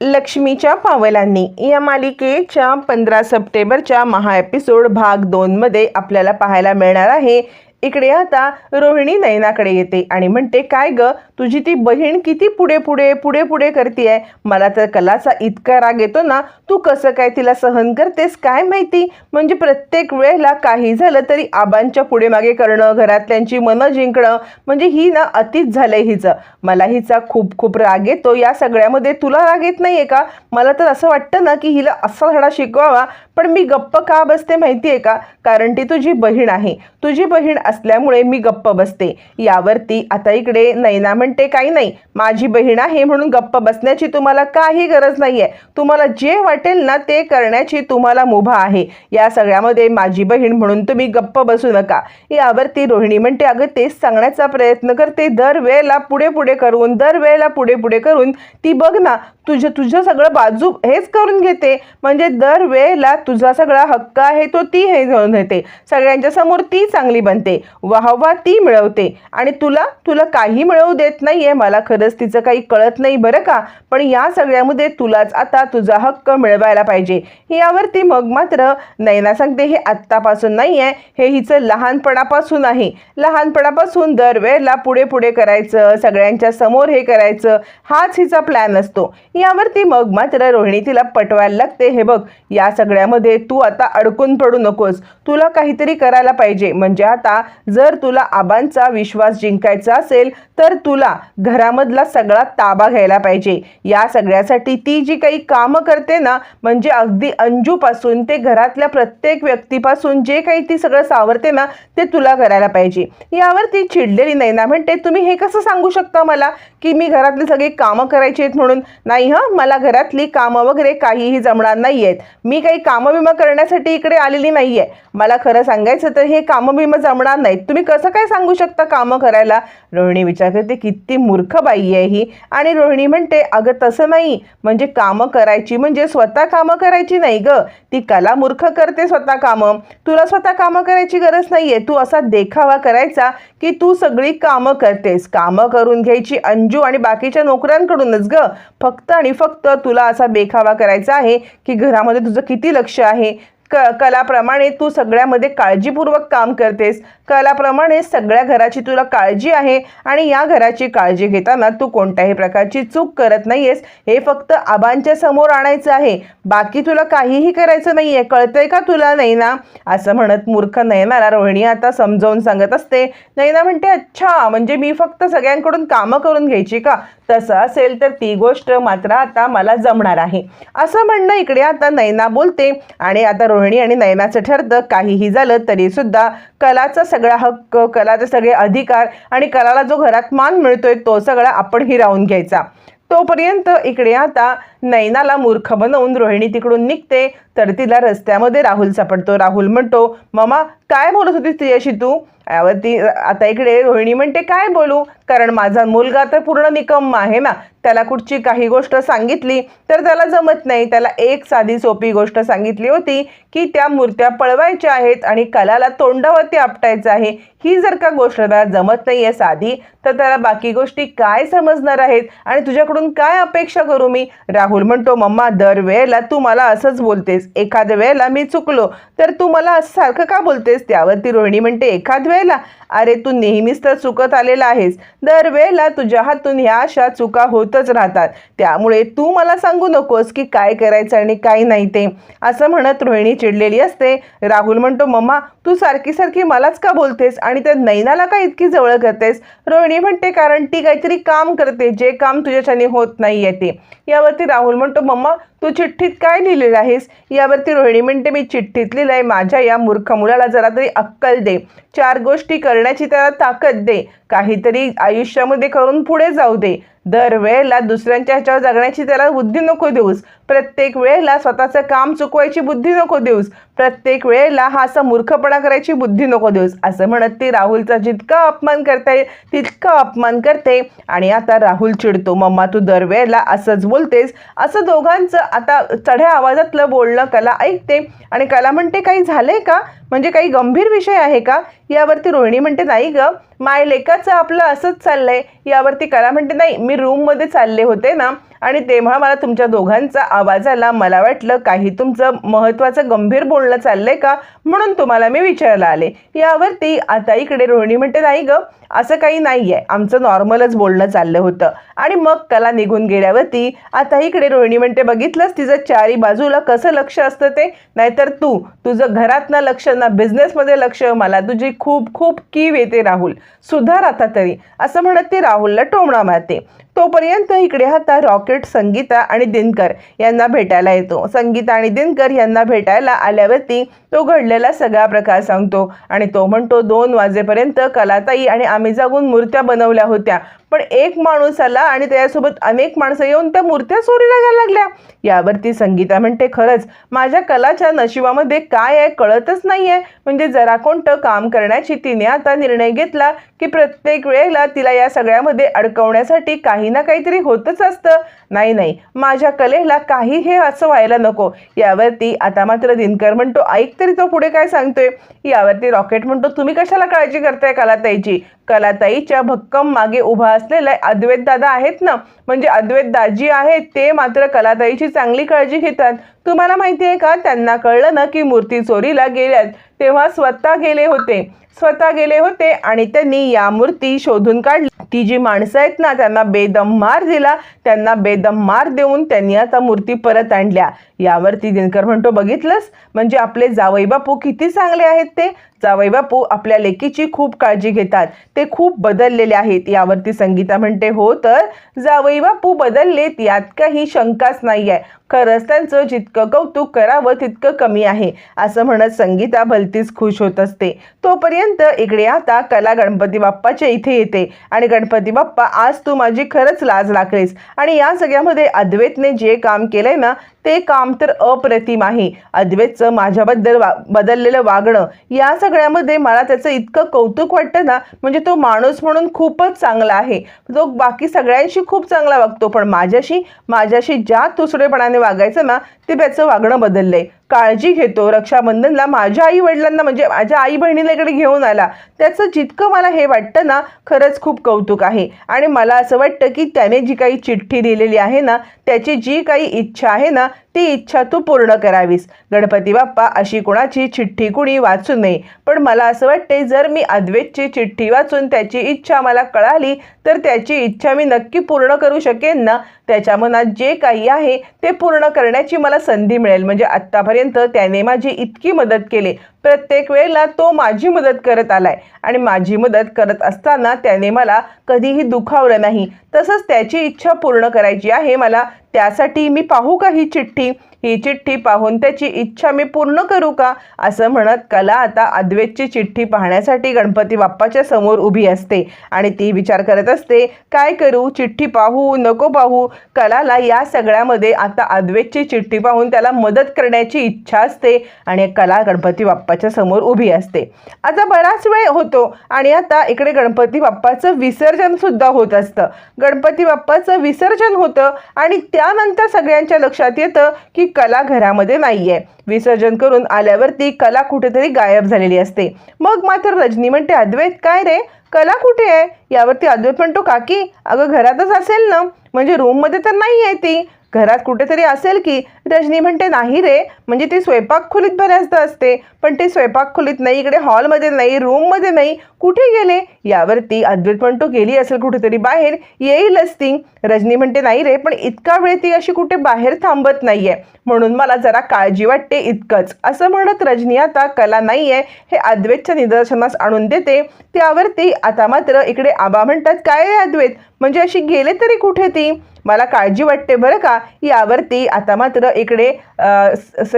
लक्ष्मीच्या पावलांनी या मालिकेच्या पंधरा सप्टेंबरच्या महा एपिसोड भाग दोनमध्ये आपल्याला पाहायला मिळणार आहे. इकडे आता रोहिणी नयनाकडे येते आणि म्हणते काय ग तुझी ती बहीण किती पुढे पुढे पुढे पुढे करते मला तर कलाचा इतका राग येतो ना तू कसं काय तिला सहन करतेस काय माहिती? म्हणजे प्रत्येक वेळेला काही झालं तरी आबांच्या पुढे मागे करणं घरातल्यांची मनं जिंकणं म्हणजे ही ना अतिच झालंय हिचं. मला हिचा खूप खूप राग येतो या सगळ्यामध्ये तुला राग येत नाही आहे का? मला तर असं वाटतं ना की हिला असा धडा शिकवावा पण मी गप्प का बसते माहिती आहे का? कारण ती तुझी बहीण आहे. तुझी बहीण असल्यामुळे मी गप्प बसते. यावरती आता इकडे नैना म्हणते काही नाही माझी बहीण आहे म्हणून गप्प बसण्याची तुम्हाला काही गरज नाही आहे तुम्हाला जे वाटेल ना ते करण्याची तुम्हाला मुभा आहे. या सगळ्यामध्ये माझी बहीण म्हणून तुम्ही गप्प बसू नका. यावरती रोहिणी म्हणते अगं तेच सांगण्याचा प्रयत्न करते. दरवेळेला पुढे पुढे करून दरवेळेला पुढे पुढे करून ती बघ ना तुझं तुझं सगळं बाजू हेच करून घेते. म्हणजे दरवेळेला तुझा सगळा हक्क आहे तो ती हे घेऊन घेते सगळ्यांच्या समोर ती चांगली बनते. वाहवा ती मिळवते. आणि तुला तुला काही मिळवू देत नाहीये. मला खरंच तिचं काही कळत नाही बरं का? पण या सगळ्यामध्ये तुलाच आता तुझा हक्क मिळवायला पाहिजे. यावरती मग मात्र नैना सांगते हे आत्तापासून नाही आहे हे हिचं लहानपणापासून आहे. लहानपणापासून दरवेळेला पुढे पुढे करायचं सगळ्यांच्या समोर हे करायचं हाच हिचा प्लॅन असतो. यावरती मग मात्र रोहिणी तिला पटवायला लागते. हे बघ या सगळ्यामध्ये तू आता अडकून पडू नकोस. तुला काहीतरी करायला पाहिजे. म्हणजे आता जर तुला आबांचा विश्वास जिंकायचा असेल तर तुला घरामधला सगळा ताबा घ्यायला पाहिजे. या सगळ्यासाठी ती जी काही कामं करते ना म्हणजे अगदी अंजूपासून ते घरातल्या प्रत्येक व्यक्तीपासून जे काही ती सगळं सावरते ना ते तुला करायला पाहिजे. यावर ती चिडलेली नाही ना म्हणते तुम्ही हे कसं सांगू शकता मला की मी घरातली सगळी कामं करायची आहेत म्हणून? नाही हं मला घरातली कामं वगैरे काहीही जमणार नाही आहेत मी काही कामं बिमं करण्यासाठी इकडे आलेली नाही आहे मला खरं सांगायचं तर हे कामं बिमं जमणार नाहीत. तुम्ही कसं काय सांगू शकता कामं करायला? रोहिणी विचार करते किती मूर्ख बाई आहे ही. आणि रोहिणी म्हणते अगं तसं नाही. म्हणजे कामं करायची म्हणजे स्वतः कामं करायची नाही ग. ती कला मूर्ख करते स्वतः कामं. तुला स्वतः कामं करायची गरज नाही आहे तू असा देखावा करायचा की तू सगळी कामं करतेस. कामं करून घ्यायची अंजू आणि बाकीच्या नोकऱ्यांकडूनच ग. फक्त आणि फक्त तुला असा देखावा करायचा आहे की घरामध्ये तुझं किती लक्ष आहे? क कलाप्रमाणे तू सगळ्यामध्ये काळजीपूर्वक काम करतेस. कलाप्रमाणे सगळ्या घराची तुला काळजी आहे आणि या घराची काळजी घेताना तू कोणत्याही प्रकारची चूक करत नाहीयेस. हे फक्त आबांच्या समोर आणायचं आहे. बाकी तुला काहीही करायचं नाही आहे कळतंय का तुला नैना? असं म्हणत मूर्ख नयनाला रोहिणी आता समजावून सांगत असते. नैना म्हणते अच्छा म्हणजे मी फक्त सगळ्यांकडून कामं करून घ्यायची का? तसं असेल तर ती गोष्ट मात्र आता मला जमणार आहे. असं म्हणणं इकडे आता नैना बोलते आणि आता रोहिणी आणि नयनाचं ठरतं. काहीही झालं तरी सुद्धा कलाचा सगळा हक्क कलाचे सगळे अधिकार आणि कलाला जो घरात मान मिळतोय तो सगळा आपण हिरावून घ्यायचा. तोपर्यंत इकडे आता नैनाला मूर्ख बनवून रोहिणी तिकडून निघते. तर तिला रस्त्यामध्ये राहुल सापडतो. राहुल म्हणतो ममा काय बोलत होतीस तिच्याशी तू? यावरती आता इकडे रोहिणी म्हणते काय बोलू? कारण माझा मुलगा तर पूर्ण निकम्मा आहे ना. त्याला कुठची काही गोष्ट सांगितली तर त्याला जमत नाही. त्याला एक साधी सोपी गोष्ट सांगितली होती की त्या मूर्त्या पळवायच्या आहेत आणि कलाला तोंडावरती आपटायचं आहे. ही जर का गोष्ट त्याला जमत नाही आहे साधी तर त्याला बाकी गोष्टी काय समजणार आहेत? आणि तुझ्याकडून काय अपेक्षा करू मी? राहुल म्हणतो मम्मा दरवेळेला तू मला असंच बोलतेस. एखाद्या वेळेला मी चुकलो तर तू मला सारखं का बोलतेस? त्यावरती रोहिणी म्हणते एखाद वेळेला. अरे तू नेहमीच तर चुकत आलेला आहेस. दरवेळेला तुझ्या हातून ह्या अशा चुका होतच राहतात. त्यामुळे तू मला सांगू नकोस की काय करायचं आणि काय नाही ते. असं म्हणत रोहिणी चिडलेली असते. राहुल म्हणतो मम्मा तू सारखी सारखी मलाच का बोलतेस आणि त्या नैनाला का इतकी जवळ करतेस? रोहिणी म्हणते कारण ती काहीतरी काम करते जे काम तुझ्याच्याने होत नाही आहे ते. यावरती राहुल म्हणतो मम्मा तू चिठ्ठीत काय लिहिलेलं आहेस? यावरती रोहिणी म्हणते मी चिठ्ठीत लिहिलं आहे माझ्या या मूर्ख मुलाला जरा तरी अक्कल दे. चार गोष्टी करण्याची त्याला ताकद दे. काहीतरी आयुष्यामध्ये करून पुढे जाऊ दे. दरवेळेला दुसऱ्यांच्या ह्याच्यावर जगण्याची त्याला बुद्धी नको देऊस. प्रत्येक वेळेला स्वतःचं काम चुकवायची बुद्धी नको देऊस. प्रत्येक वेळेला हा असा मूर्खपणा करायची बुद्धी नको देऊस. असं म्हणत ती राहुलचा जितका अपमान करता येईल तितका अपमान करते. आणि आता राहुल चिडतो मम्मा तू दरवेळेला असंच बोलतेस. असं दोघांचं आता चढ्या आवाजातलं बोलणं कला ऐकते. आणि कला म्हणते काही झालंय का? म्हणजे काही गंभीर विषय आहे का? यावरती रोहिणी म्हणते नाही ग माय लेकाचं आपलं असंच चाललंय. यावरती कला म्हणते नाही मी रूममध्ये चालले होते ना आणि तेव्हा मला तुमच्या दोघांचा आवाज आला. मला वाटलं काही तुमचं महत्त्वाचं गंभीर बोलणं चाललंय का? म्हणून तुम्हाला मी विचारायला आले. यावरती आता इकडे रोहिणी म्हणते नाही ग असं काही नाही आहे आमचं नॉर्मलच बोलणं चाललं होतं. आणि मग कला निघून गेल्यावरती आता इकडे रोहिणी म्हणते बघितलंस तिचं चारी बाजूला कसं लक्ष असतं ते? नाहीतर तू तुझं घरात ना लक्ष ना बिझनेसमध्ये लक्ष मला तुझी खूप खूप कीव येते राहुल. सुधार आता तरी. असं म्हणत ती राहुलला टोमणा मारते. तोपर्यंत इकडे आता रॉकेट संगीता आणि दिनकर यांना भेटायला येतो. संगीता आणि दिनकर यांना भेटायला आल्यावरती तो घडलेला सगळा प्रकार सांगतो आणि तो म्हणतो दोन वाजेपर्यंत कलाताई आणि आम्ही जागून मूर्त्या बनवल्या होत्या. पण एक माणूस आला आणि त्याच्यासोबत अनेक माणसं येऊन त्या मूर्त्या चोरीला घ्यायला लागल्या. यावरती संगीता म्हणते खरंच माझ्या कलाच्या नशिबामध्ये काय आहे कळतच नाही आहे म्हणजे जरा कोणतं काम करण्याची तिने आता निर्णय घेतला की प्रत्येक वेळेला तिला या सगळ्यामध्ये अडकवण्यासाठी काही ना काहीतरी होतच असतं. नाही नाही. माझ्या कलेला काही हे असं व्हायला नको. यावरती आता मात्र दिनकर म्हणतो ऐक तरी तो पुढे काय सांगतोय? यावरती रॉकेट म्हणतो तुम्ही कशाला काळजी करताय कलाताईची? कलाताईच्या भक्कम मागे उभा असलेला अद्वैत दादा आहेत ना? म्हणजे अद्वैत दाजी आहेत ते मात्र कलाताईची चांगली काळजी घेतात. तुम्हाला माहिती आहे का? त्यांना कळलं ना की मूर्ती चोरीला गेल्यात. तेव्हा स्वतः गेले होते. स्वतः गेले होते आणि त्यांनी या मूर्ती शोधून काढली. ती जी माणसं आहेत ना त्यांना बेदम मार दिला. त्यांना बेदम मार देऊन त्यांनी आता मूर्ती परत आणल्या. यावरती दिनकर म्हणतो बघितलंस? म्हणजे आपले जावई बापू किती चांगले आहेत ते? जावई बापू आपल्या लेकीची खूप काळजी घेतात. ते खूप बदललेले आहेत. यावरती संगीता म्हणते हो तर? जावई बापू बदललेत यात काही शंकाच नाही आहे खरंच त्यांचं जितकं कौतुक करावं तितकं कमी आहे. असं म्हणत संगीता भलतीच खुश होत असते. तोपर्यंत इकडे आता कला गणपती बाप्पाच्या इथे येते आणि गणपती बाप्पा आज तू माझी खरंच लाज राखलीस आणि या सगळ्यामध्ये अद्वैतने जे काम केलंय ना ते काम तर अप्रतिम आहे. अद्वैतचं माझ्याबद्दल वा बदललेलं वागणं या सगळ्यामध्ये मला त्याचं इतकं कौतुक वाटतं ना म्हणजे तो माणूस म्हणून खूपच चांगला आहे. तो बाकी सगळ्यांशी खूप चांगला वागतो पण माझ्याशी माझ्याशी ज्या तुसडेपणाने वागायचं ना ते त्याचं वागणं बदललं आहे काळजी घेतो. रक्षाबंधनला माझ्या आई वडिलांना म्हणजे माझ्या आई बहिणीला इकडे घेऊन आला. त्याचं जितकं मला हे वाटतं ना खरंच खूप कौतुक आहे. आणि मला असं वाटतं की त्याने जी काही चिठ्ठी दिलेली आहे ना त्याची जी काही इच्छा आहे ना ती इच्छा तू पूर्ण करावीस. गणपती बाप्पा अशी कुणाची चिठ्ठी कुणी वाचू नये. पण मला असं वाटते जर मी अद्वैतची चिठ्ठी वाचून त्याची इच्छा मला कळाली तर त्याची इच्छा मी नक्की पूर्ण करू शकेन ना? त्याच्या मनात जे काही आहे ते पूर्ण करण्याची मला संधी मिळेल. म्हणजे आत्तापर्यंत त्याने माझी इतकी मदत केली. प्रत्येक वेळेला तो माझी मदत करत आलाय. आणि माझी मदत करत असताना त्याने मला कधीही दुखावलं नाही. तसंच त्याची इच्छा पूर्ण करायची आहे. मला त्यासाठी मी पाहू का ही चिठ्ठी? ही चिठ्ठी पाहून त्याची इच्छा मी पूर्ण करू का? असं म्हणत कला आता अद्वैतची चिठ्ठी पाहण्यासाठी गणपती बाप्पाच्या समोर उभी असते. आणि ती विचार करत असते काय करू? चिठ्ठी पाहू? नको पाहू? कलाला या सगळ्यामध्ये आता अद्वैतची चिठ्ठी पाहून त्याला मदत करण्याची इच्छा असते आणि कला गणपती बाप्पाच्या समोर उभी असते. आता बराच वेळ होतो आणि आता इकडे गणपती बाप्पाचं विसर्जन सुद्धा होत असतं. गणपती बाप्पाचं विसर्जन होतं आणि त्यानंतर सगळ्यांच्या लक्षात येतं की कला घरामध्ये नाहीये. विसर्जन करून आल्यावरती कला कुठेतरी गायब झालेली असते. मग मात्र रजनी म्हणते अद्वैत काय रे? कला कुठे आहे? यावरती अद्वैत म्हणतो काकी अगं घरातच असेल ना? म्हणजे रूममध्ये तर नाही आहे ती. घरात कुठेतरी असेल की रजनी म्हणते नाही रे म्हणजे ती स्वयंपाक खोलीत बऱ्याचदा असते. पण ती स्वयंपाक खोलीत नाही इकडे हॉलमध्ये नाही रूममध्ये नाही. कुठे गेले? यावरती अद्वैत म्हणतो गेली असेल कुठेतरी बाहेर. येईलच ती रजनी म्हणते नाही रे पण इतका वेळ ती अशी कुठे बाहेर थांबत नाहीये. म्हणून मला जरा काळजी वाटते इतकंच. असं म्हणत रजनी आता कला नाहीये. हे अद्वैतच्या निदर्शनास आणून देते. त्यावरती आता मात्र इकडे आबा म्हणतात काय अद्वैत? म्हणजे अशी गेले तरी कुठे ती? मला काळजी वाटते बरं का? यावरती आता मात्र इकडे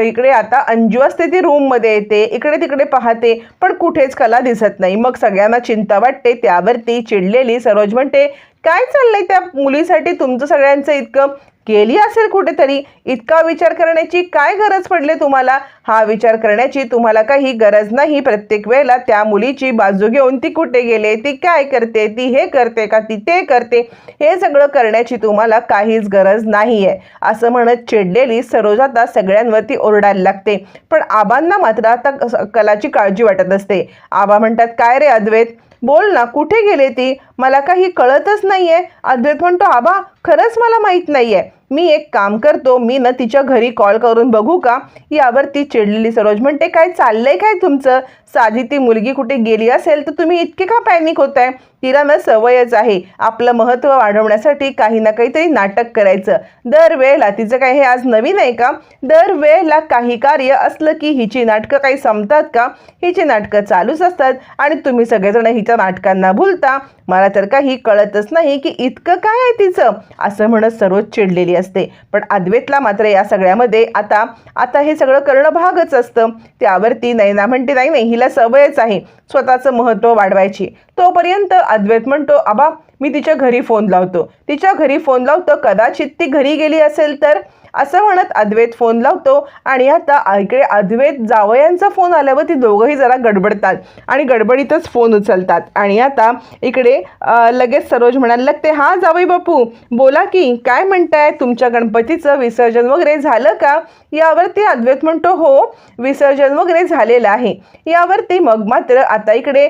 इकडे आता अंजू असते ती रूममध्ये येते इकडे तिकडे पाहते पण कुठेच कला दिसत नाही. मग सगळ्यांना चिंता वाटते त्यावरती चिडलेली सरोज म्हणते काय चाललंय त्या मुलीसाठी? तुमचं सगळ्यांचं इतकं केली असेल कुठेतरी? इतका विचार करण्याची काय गरज पडली तुम्हाला? हा विचार करण्याची तुम्हाला काही गरज नाही. प्रत्येक वेळेला त्या मुलीची बाजू घेऊन ती कुठे गेले? ती काय करते? ती हे करते का? ती ते करते? हे सगळं करण्याची तुम्हाला काहीच गरज नाही आहे असं म्हणत चिडलेली सरोज आता सगळ्यांवरती ओरडायला लागते. पण आबांना मात्र आता कलाची काळजी वाटत असते. आबा म्हणतात काय रे अद्वैत? बोल ना कुठे गेले ती? मला काही कळतच नाहीये. अद्वैत म्हणतो आबा खरंच मला माहीत नाहीये. मी एक काम करतो मी ना तिच्या घरी कॉल करून बघू का? यावर ती चिडलेली सरोज म्हणते काय चाललंय काय तुमचं? साधी ती मुलगी कुठे गेली असेल तर तुम्ही इतके का पॅनिक होत आहे तिला ना सवयच आहे आपलं महत्त्व वाढवण्यासाठी काही ना काहीतरी नाटक करायचं. दरवेळेला तिचं काय हे आज नवीन आहे का? दरवेळेला काही कार्य असलं की हिची नाटकं काही संपतात का? हिची नाटकं चालूच असतात आणि तुम्ही सगळेजण हिच्या नाटकांना भुलता. मला तर काही कळतच नाही की इतकं काय आहे तिचं? असं म्हणत सर्वच चिडलेली असते. पण अद्वैतला मात्र या सगळ्यामध्ये आता आता हे सगळं करणं भागच असतं. त्यावरती नैना म्हणते नाही नाही हिला सवयच आहे. स्वतःचं महत्त्व वाढवायची. तोपर्यंत अद्वैत म्हणतो आबा मी तिच्या घरी फोन लावतो. तिच्या घरी फोन लावतो कदाचित ती घरी गेली असेल तर असं म्हणत अद्वैत फोन लावतो आणि आता इकडे अद्वैत जावयांचा फोन आल्यावर ती दोघंही जरा गडबडतात आणि गडबडीतच फोन उचलतात. आणि आता इकडे लगेच सरोज म्हणायला लागते हां जावई बापू बोला की काय म्हणताय? तुमच्या गणपतीचं विसर्जन वगैरे झालं का? यावरती अद्वैत म्हणतो हो विसर्जन वगैरे झालेलं आहे. यावरती मग मात्र आता इकडे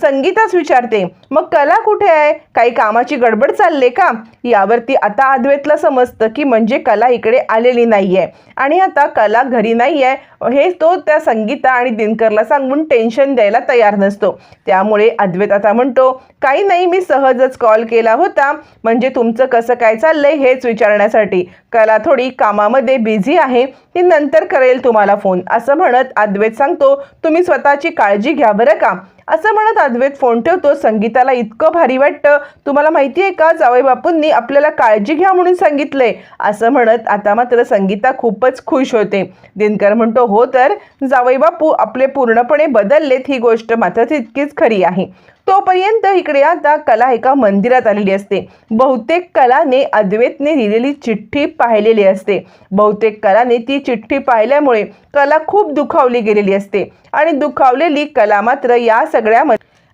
संगीताच विचारते मग कला कुठे आहे? काही कामाची गडबड चालले का? यावरती आता अद्वैतला समजतं की म्हणजे कला इकडे इकडे आलेली नाही आहे आणि आता कला घरी नाही आहे हे तो त्या संगीता आणि दिनकरला सांगून टेन्शन द्यायला तयार नसतो. त्यामुळे अद्वैत आता म्हणतो काही नाही मी सहजच कॉल केला होता. म्हणजे तुमचं कसं काय चाललंय हेच विचारण्यासाठी. कला थोडी कामामध्ये बिझी आहे. ती नंतर करेल तुम्हाला फोन असं म्हणत अद्वैत सांगतो तुम्ही स्वतःची काळजी घ्या बरं का. असं म्हणत अद्वैत फोन ठेवतो. संगीताला इतकं भारी वाटतं. तुम्हाला माहिती आहे का? जावई बापूंनी आपल्याला काळजी घ्या म्हणून सांगितलंय. असं म्हणत आता मात्र संगीता खूपच खुश होते. दिनकर म्हणतो हो तर जावई बापू आपले पूर्णपणे बदललेत. ही गोष्ट मात्र तितकीच खरी आहे. तोपर्यंत इकडे आता कला एका मंदिरात आलेली असते. बहुतेक कलाने अद्वैतने दिलेली चिठ्ठी पाहिलेली असते. बहुतेक कलाने ती चिठ्ठी पाहिल्यामुळे कला खूप दुखावली गेलेली असते आणि दुखावलेली कला मात्र या सगळ्या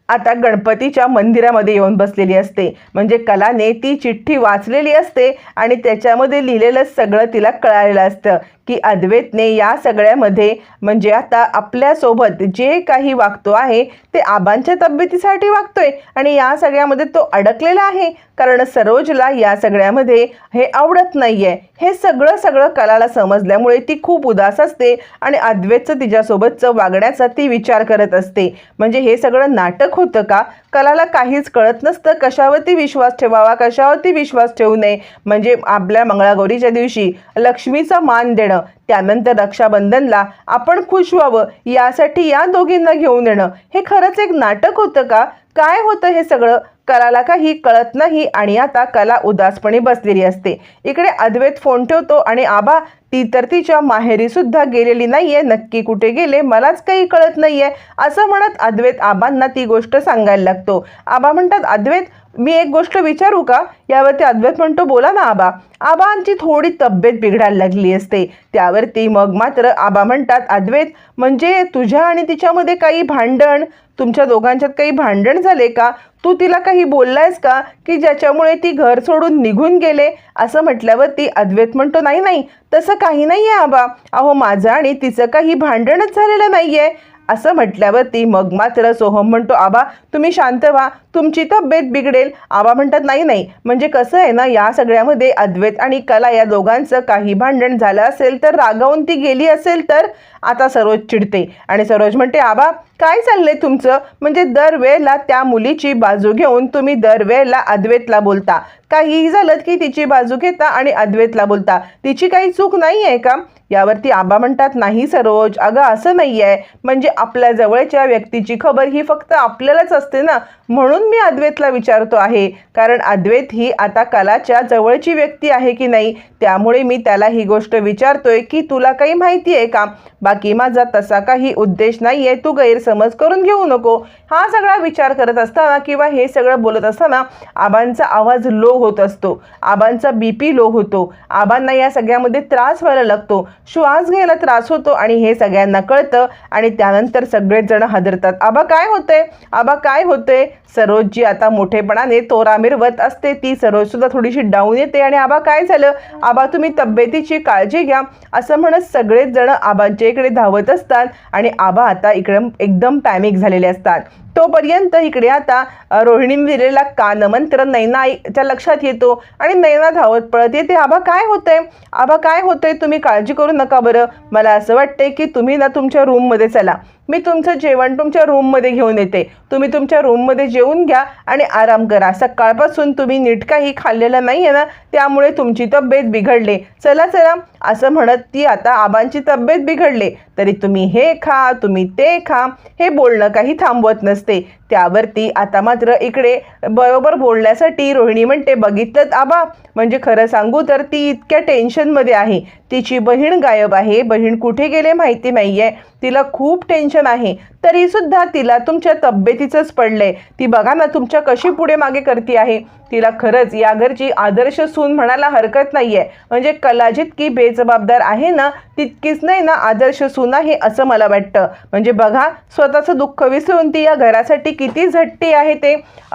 आता गणपतीच्या मंदिरामध्ये येऊन बसलेली असते. म्हणजे कलाने ती चिठ्ठी वाचलेली असते आणि त्याच्यामध्ये लिहिलेलं सगळं तिला कळालेलं असतं. की अद्वैतने या सगळ्यामध्ये म्हणजे आता आपल्यासोबत जे काही वागतो आहे ते आबांच्या तब्येतीसाठी वागतोय. आणि या सगळ्यामध्ये तो अडकलेला आहे. कारण सरोजला या सगळ्यामध्ये हे आवडत नाहीये. हे सगळं सगळं कलाला समजल्यामुळे ती खूप उदास असते आणि अद्वैतचं तिच्यासोबतचं वागण्याचा ती विचार करत असते. म्हणजे हे सगळं नाटक होतं का? कलाला काहीच कळत नसतं. कशावरती विश्वास ठेवावा? कशावरती विश्वास ठेवू नये? म्हणजे आपल्या मंगळागौरीच्या दिवशी लक्ष्मीचा मान देणं त्यानंतर रक्षाबंधनला आपण खुश व्हावं यासाठी या दोघींना घेऊन येणं हे खरंच एक नाटक होतं का? काय होतं हे सगळं? कलाला काही कळत नाही आणि आता कला उदासपणे बसलेली असते. इकडे अद्वैत फोन ठेवतो आणि आबा ती तर तिच्या माहेरी सुद्धा गेलेली नाहीये नक्की कुठे गेले? मलाच काही कळत नाहीये. असं म्हणत अद्वैत आबांना ती गोष्ट सांगायला लागतो. आबा म्हणतात अद्वैत मी एक गोष्ट विचारू का? यावरती अद्वैत म्हणतो बोला ना आबा. आबांची थोडी तब्येत बिघडायला लागली असते. त्यावरती मग मात्र आबा म्हणतात अद्वैत म्हणजे तुझ्या आणि तिच्यामध्ये काही भांडण? तुमच्या दोघांच्यात काही भांडण झाले का? तू तिला काही बोललायस का? की ज्याच्यामुळे ती घर सोडून निघून गेले? असं म्हटल्यावरती अद्वैत म्हणतो नाही नाही. तसं काही नाही आहे आबा. अहो माझं आणि तिचं काही भांडणच झालेलं नाही आहे असं म्हटल्यावरती मग मात्र सोहम म्हणतो आबा तुम्ही शांत व्हा. तुमची तब्येत बिघडेल. आबा म्हणतात नाही नाही. म्हणजे कसं आहे ना या सगळ्यामध्ये अद्वैत आणि कला या दोघांचं काही भांडण झालं असेल तर रागावून ती गेली असेल तर आता सरोज चिडते. आणि सरोज म्हणते आबा काय चाललंय तुमचं? म्हणजे दरवेळेला त्या मुलीची बाजू घेऊन तुम्ही दरवेळेला अद्वैतला बोलता. काहीही झालं की तिची बाजू घेता आणि अद्वैतला बोलता. तिची काही चूक नाही आहे का? यावरती आबा म्हणतात नाही सरोज अगं असं नाही आहे म्हणजे आपल्या जवळच्या व्यक्तीची खबर ही फक्त आपल्यालाच असते ना? म्हणून मी अद्वैतला विचारतो आहे. कारण अद्वैत ही आता कलाच्या जवळची व्यक्ती आहे की नाही? त्यामुळे मी त्याला ही गोष्ट विचारतोय की तुला काही माहिती आहे का? बाकी माझा तसा काही उद्देश नाही आहे तू गैरसमज करून घेऊ नको. हा सगळा विचार करत असताना किंवा हे सगळं बोलत असताना आबांचा आवाज लो होत असतो. आबांचा बी पी लो होतो. आबांना या सगळ्यामध्ये त्रास व्हायला लागतो. श्वास घ्यायला त्रास होतो आणि हे सगळ्यांना कळतं आणि त्यानंतर सगळेच जण हादरतात. आबा काय होतंय? आबा काय होतंय? सरोज जी आता मोठेपणाने तोरा मिरवत असते. ती सरोज सुद्धा थोडीशी डाऊन येते. आणि आबा काय झालं? आबा तुम्ही तब्येतीची काळजी घ्या. असं म्हणत सगळेच जण आबांच्या इकडे धावत असतात. आणि आबा आता इकडे एकदम एकदम पॅनिक झालेले असतात. तोपर्यंत इकडे आता अ, रोहिणीने दिलेला कानमंत्र नैनाच्या लक्षात येतो आणि नैना धावत पळत येते. आबा काय होतंय? आबा काय होतंय? तुम्ही काळजी करू नका बरं. मला असं वाटतंय की तुम्ही ना तुमच्या रूममध्ये चला. मी तुमचं जेवण तुमच्या रूममध्ये घेऊन येते. तुम्ही तुमच्या रूममध्ये जेवून घ्या आणि आराम करा. सकाळपासून तुम्ही नीट काही खाल्लेलं नाही आहे ना त्यामुळे तुमची तब्येत बिघडली. चला चला. असं म्हणत ती आता आबांची तब्येत बिघडली. तरी तुम्ही हे खा तुम्ही ते खा. हे बोलणं काही थांबवत नसतं. este त्यावरती आता मात्र इकडे बरोबर बोलण्यासाठी रोहिणी म्हणते बघितलं आबा म्हणजे खरं सांगू तर ती इतक्या टेन्शनमध्ये आहे. तिची बहीण गायब आहे. बहीण कुठे गेले माहिती नाही आहे तिला खूप टेन्शन आहे. तरीसुद्धा तिला तुमच्या तब्येतीचंच पडलंय. ती बघा ना तुमच्या कशी पुढे मागे करते आहे. तिला खरंच या घरची आदर्श सून म्हणायला हरकत नाही आहे म्हणजे कला जितकी बेजबाबदार आहे ना तितकीच नाही ना आदर्श सून आहे असं मला वाटतं. म्हणजे बघा स्वतःचं दुःख विसरून ती या घरासाठी किती झट्टी आहे ते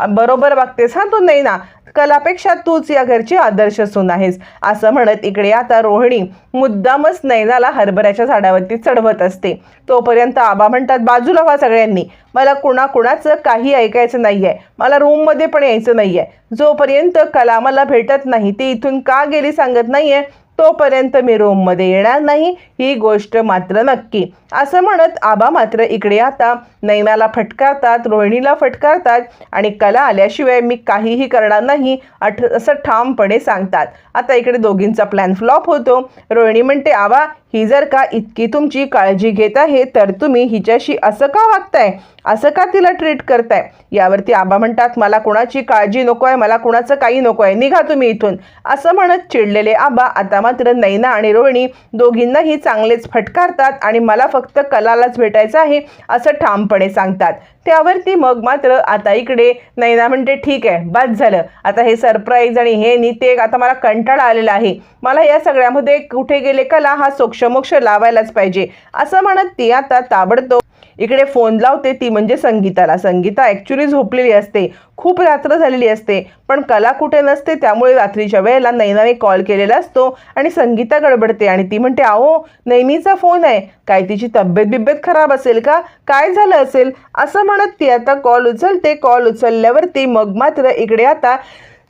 बरोबर वागतेस हा तू नाही ना कलापेक्षा तूच या घरची आदर्श सून आहेस. असं म्हणत इकडे आता रोहिणी मुद्दामच नैनाला हरभऱ्याच्या झाडावरती चढवत असते. तोपर्यंत आबा म्हणतात बाजूला व्हा सगळ्यांनी. मला कुणाकुणाचं काही ऐकायचं नाही आहे मला रूममध्ये पण यायचं नाही आहे जोपर्यंत कला मला भेटत नाही ती इथून का गेली सांगत नाही आहे तोपर्यंत मी रूममध्ये येणार नाही. ही गोष्ट मात्र नक्की. असं म्हणत आबा मात्र इकडे आता. नैनाला फटकारतात रोहिणीला फटकारतात आणि कला आल्याशिवाय मी काहीही करणार नाही अठ असं ठामपणे सांगतात. आता इकडे दोघींचा प्लॅन फ्लॉप होतो. रोहिणी म्हणते आबा ही जर का इतकी तुमची काळजी घेत आहे तर तुम्ही हिच्याशी असं का वागताय? असं का तिला ट्रीट करताय? यावरती आबा म्हणतात मला कोणाची काळजी नको आहे मला कोणाचं काही नको आहे निघा तुम्ही इथून. असं म्हणत चिडलेले आबा आता मात्र नैना आणि रोहिणी दोघींनाही चांगलेच फटकारतात आणि मला फक्त कलालाच भेटायचं आहे असं ठामपणे सांगतात. त्यावरती मग मात्र आता इकडे नैना म्हणते ठीक आहे बस झालं. आता हे सरप्राईज आणि हे नी ते आता मला कंटाळा आलेला आहे. मला या सगळ्यामध्ये कुठे गेले कला हा सोक्षमोक्ष लावायलाच पाहिजे. असं म्हणत ती आता ताबडतोब इकडे फोन लावते ती म्हणजे संगीताला. संगीता ॲक्च्युली झोपलेली असते. खूप रात्र झालेली असते. पण कला कुठे नसते त्यामुळे रात्रीच्या वेळेला नैनाने कॉल केलेला असतो आणि संगीता गडबडते आणि ती म्हणते आहो नैनीचा फोन आहे. काय तिची तब्येत बिब्येत खराब असेल का? काय झालं असेल? असं म्हणत ती आता कॉल उचलते. कॉल उचलल्यावरती मग मात्र इकडे आता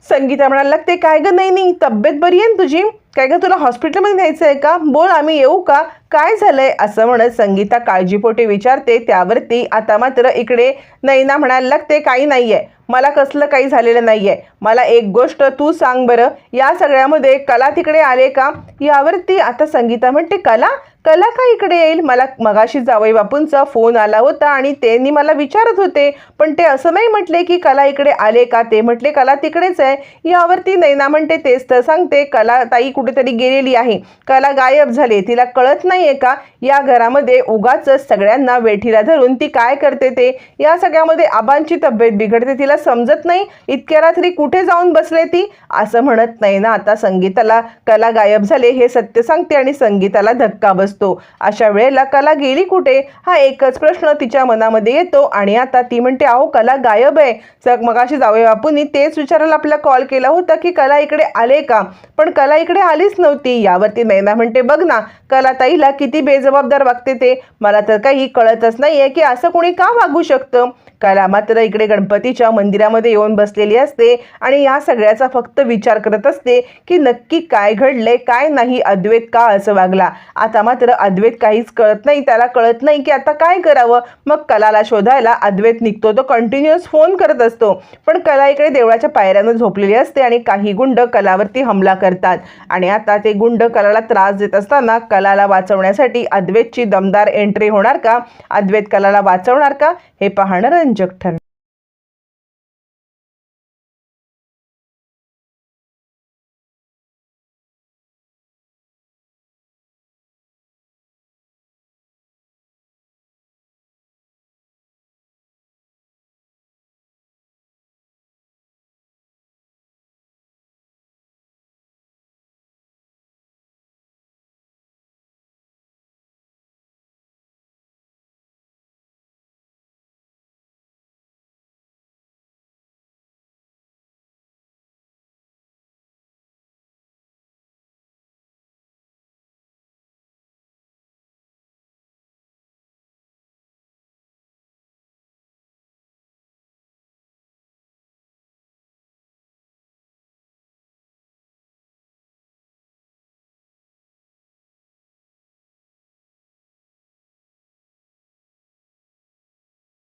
संगीता म्हणायला लागते काय गं नैनी तब्येत बरी आहे ना तुझी? काय का तुला हॉस्पिटलमध्ये न्यायचं आहे का? बोल आम्ही येऊ का? काय झालंय? असं म्हणत संगीता काळजीपोटी विचारते. त्यावरती आता मात्र इकडे नैना म्हणायला लागते काही नाही आहे मला कसलं काही झालेलं नाही आहे मला एक गोष्ट तू सांग बरं. या सगळ्यामध्ये कला तिकडे आले का? यावरती आता संगीता म्हणते कला? कला का इकडे येईल? मला मगाशी जावई बापूंचा फोन आला होता आणि त्यांनी मला विचारत होते. पण ते असं नाही म्हटले की कला इकडे आले का? ते म्हटले कला तिकडेच आहे. यावरती नैना म्हणते तेच तर सांगते. कला ताई कुठेतरी गेलेली आहे. कला गायब झाली. तिला कळत नाही आहे का या घरामध्ये उगाच सगळ्यांना वेठीला धरून ती काय करते ते? या सगळ्यामध्ये आबांची तब्येत बिघडते. तिला समजत नाही इतक्या रात्री कुठे जाऊन बसले ती? असं म्हणत नाही ना आता संगीताला. कला गायब झाले हे सत्य सांगते आणि संगीताला धक्का बसतो. अशा वेळेला कला गेली कुठे? हा एकच प्रश्न तिच्या मनामध्ये येतो आणि आता ती म्हणते अहो कला गायब आहे. सग मगाशी जावे बापूंनी तेच विचारायला आपल्याला कॉल केला होता की कला इकडे आले का? पण कला इकडे आलीच नव्हती. यावरती नैना म्हणते बघ ना कलाताईला किती बेजबाबदार वागते ते. मला तर काही कळतच नाहीये की असं कोणी का वागू शकतं? कला मात्र इकडे गणपतीच्या मंदिरामध्ये येऊन बसलेली असते आणि या सगळ्याचा फक्त विचार करत असते की नक्की काय घडलंय काय नाही अद्वैत का असं वागला? आता मात्र अद्वैत काहीच कळत नाही त्याला कळत नाही की आता काय करावं? मग कलाला शोधायला अद्वैत निघतो तो कंटिन्युअस फोन करत असतो. पण कला इकडे देवळाच्या पायऱ्यानं झोपलेली असते आणि काही गुंड कलावरती हमला करतात. आणि आता ते गुंड कलाला त्रास देत असताना कलाला वाचवण्यासाठी अद्वैतची दमदार एंट्री होणार का? अद्वैत कलाला वाचवणार का? हे पाहणार रंजक